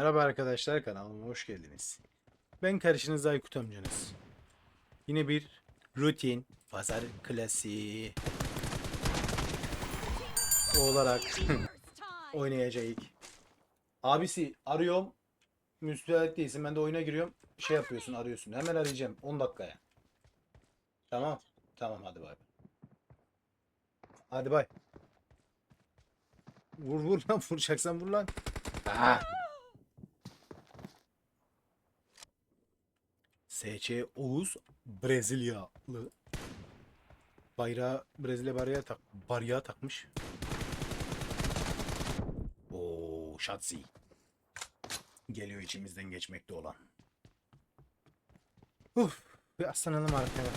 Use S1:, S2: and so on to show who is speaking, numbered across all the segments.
S1: Merhaba arkadaşlar kanalıma hoş geldiniz. Ben karşınızda Aykut amcanız. Yine bir rutin pazar klasiği olarak oynayacağız. Abisi arıyorum. Müsait değilsin. Ben de oyuna giriyorum. Şey yapıyorsun arıyorsun. Hemen arayacağım. 10 dakikaya. Tamam. Tamam hadi bay. Hadi bay. Vur vur lan vuracaksan vur lan. Ah. SC Oğuz Brezilyalı. Bayrağı Brezilya bayrağı tak bayrağı takmış. Oo, Şatzi. Geliyor içimizden geçmekte olan. Uf, bir aslanalım arkaya.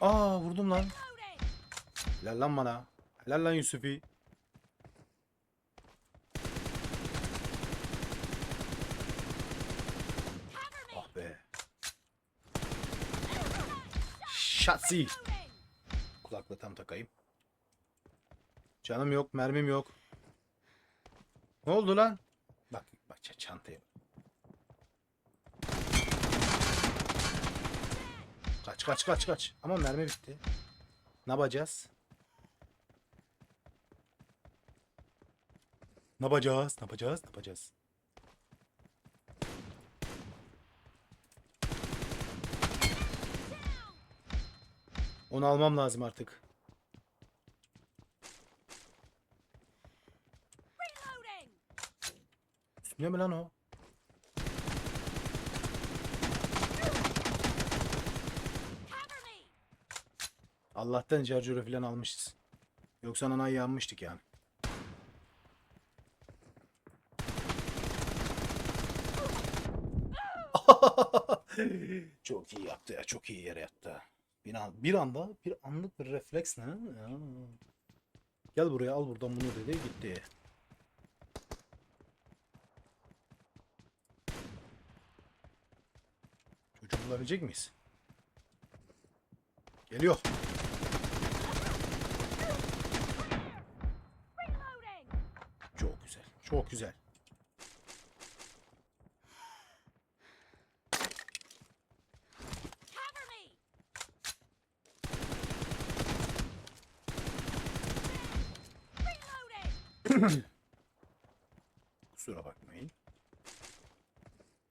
S1: Aa vurdum lan. Helal lan bana. Helal lan Yusufi. Ah be. Şatsi. Kulaklığı tam takayım. Canım yok, mermim yok. Ne oldu lan? Bak, bak çantaya. Kaç kaç kaç kaç. Ama mermi bitti. Ne yapacağız? Ne yapacağız? Ne yapacağız? Ne yapacağız? Onu almam lazım artık. Üstünde mi lan o? Allah'tan şarjörü falan almışız. Yoksa nanayı yanmıştık yani. çok iyi yaptı ya. Çok iyi yere yattı. Bir, an, bir anda bir anlık bir refleksle. ha? Ya. Gel buraya al buradan bunu dedi gitti. Çocuğu bulabilecek miyiz? Geliyor. Çok güzel. Çok güzel. Kusura bakmayın.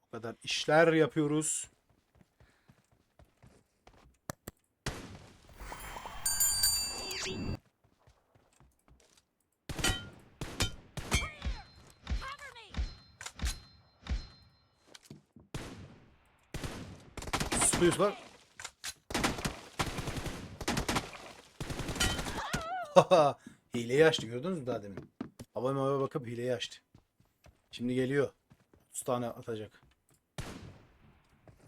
S1: O kadar işler yapıyoruz. Sıkıyoruz lan. hileyi açtı gördünüz mü daha demin? Hava mava bakıp hileyi açtı. Şimdi geliyor. 30 tane atacak.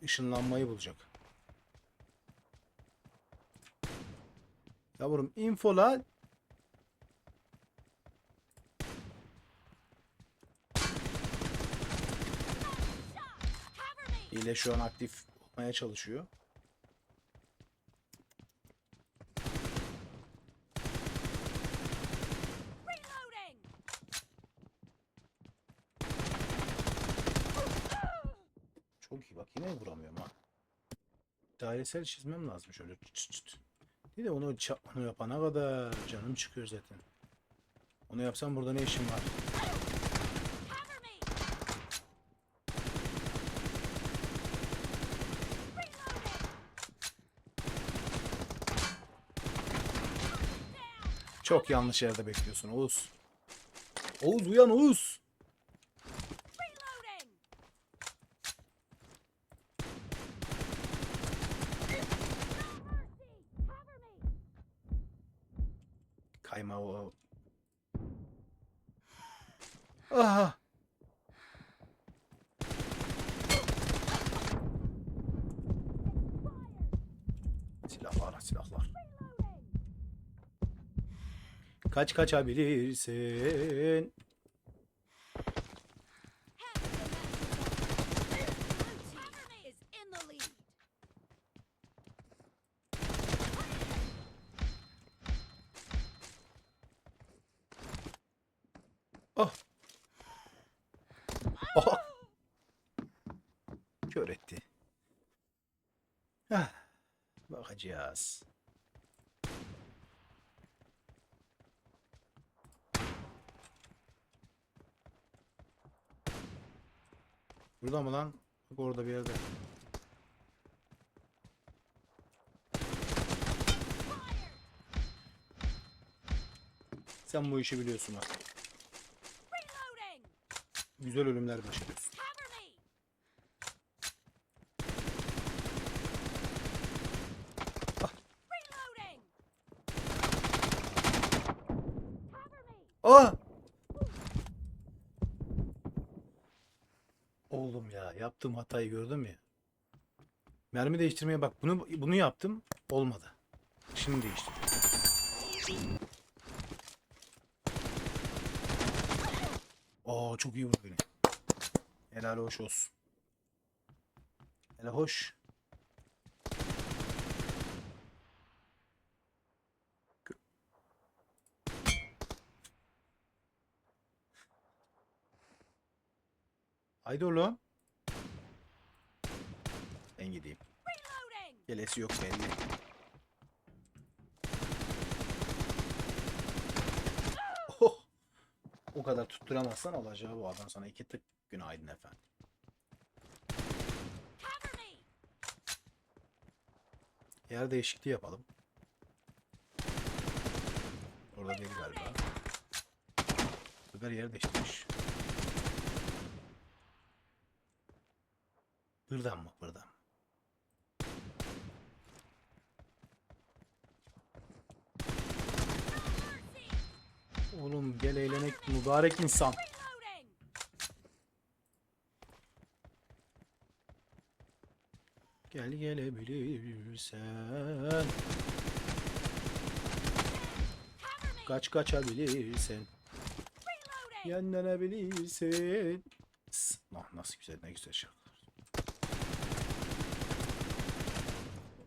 S1: Işınlanmayı bulacak. Yavrum info lan. Hile şu an aktif olmaya çalışıyor. Çok iyi bak yine vuramıyorum ha. Dairesel çizmem lazım şöyle çıt çıt. Bir de onu, onu yapana kadar canım çıkıyor zaten. Onu yapsam burada ne işim var? Çok yanlış yerde bekliyorsun Oğuz. Oğuz uyan Oğuz. O. Aha. Silahlar, silahlar. Kaç kaçabilirsin? Oha! Kör etti. Heh. Bakacağız. Burada mı lan? Bak orada bir yerde. Sen bu işi biliyorsun ha. Güzel ölümler
S2: me!
S1: Aa! Oğlum ya yaptığım hatayı gördün mü ya? Mermi değiştirmeye bak bunu bunu yaptım olmadı. Şimdi değiştir. Oo çok iyi vurdu beni. Helal hoş olsun. Helal hoş. Haydi oğlum. Ben gideyim. Gelesi yok belli. O kadar tutturamazsan olacağı bu adam sana iki tık günaydın efendim. Yer değişikliği yapalım. Orada değil galiba. Sefer yer değiştirmiş. Buradan mı? Buradan. Gel eğlenek mübarek insan. Gel gelebilirsen. Kaç kaçabilirsen.
S2: Reloading!
S1: Yenlenebilirsin. S- Ah nasıl güzel ne güzel şarkılar.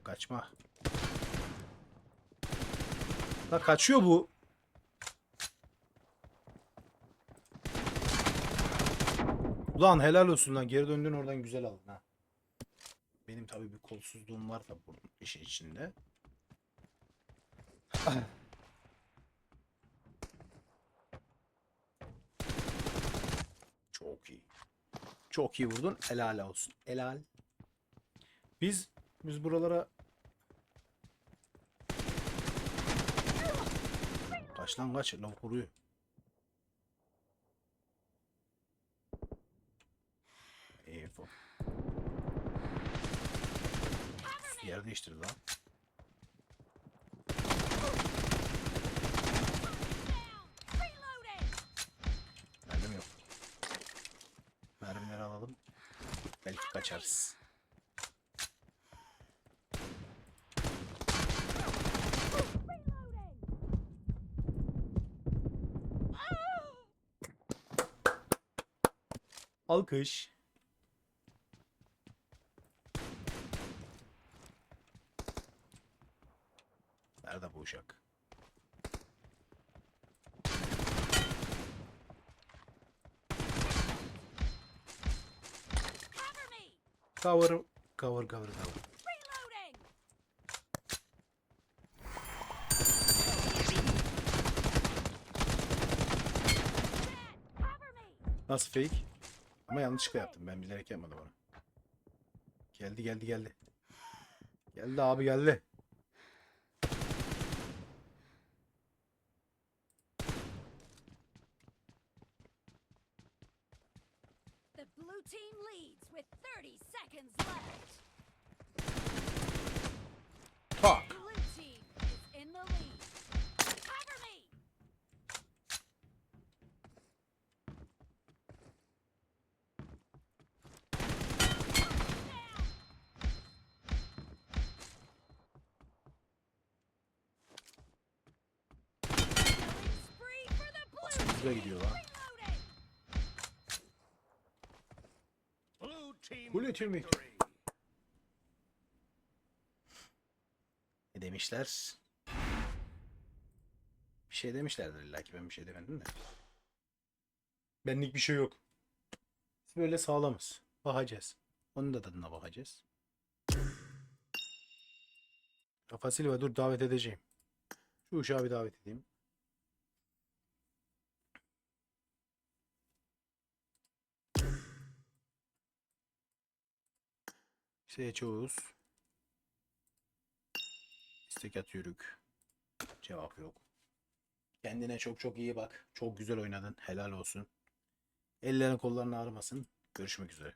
S1: Kaçma. La kaçıyor bu. Ulan helal olsun lan geri döndün oradan güzel aldın ha. Benim tabii bir kolsuzluğum var da bunun işin içinde. Çok iyi. Çok iyi vurdun. Helal olsun. Helal. Biz biz buralara Kaç lan kaç. Lavuk vuruyor. İyi bu. Yer değiştirdi lan. Mermim yok. Mermileri alalım. Belki kaçarız. Alkış. Nerede bu uşak?
S2: Cover!
S1: Cover, cover, cover! Nasıl fake? Ama yanlışlıkla yaptım. Ben bilerek yapmadım onu. Geldi geldi geldi. Geldi abi geldi.
S2: Team leads with 30 seconds left.
S1: Tak.
S2: Blue team is in the lead. Cover me! Killing spree
S1: mi?
S3: victory.
S1: Ne demişler? Bir şey demişlerdir illa ki ben bir şey demedim de. Benlik bir şey yok. böyle sağlamız. Bakacağız. Onun da tadına bakacağız. Rafa Silva dur davet edeceğim. Şu uşağı bir davet edeyim. Seçiyoruz. İstek atıyoruz. Cevap yok. Kendine çok çok iyi bak. Çok güzel oynadın. Helal olsun. Ellerin kolların ağrımasın. Görüşmek üzere.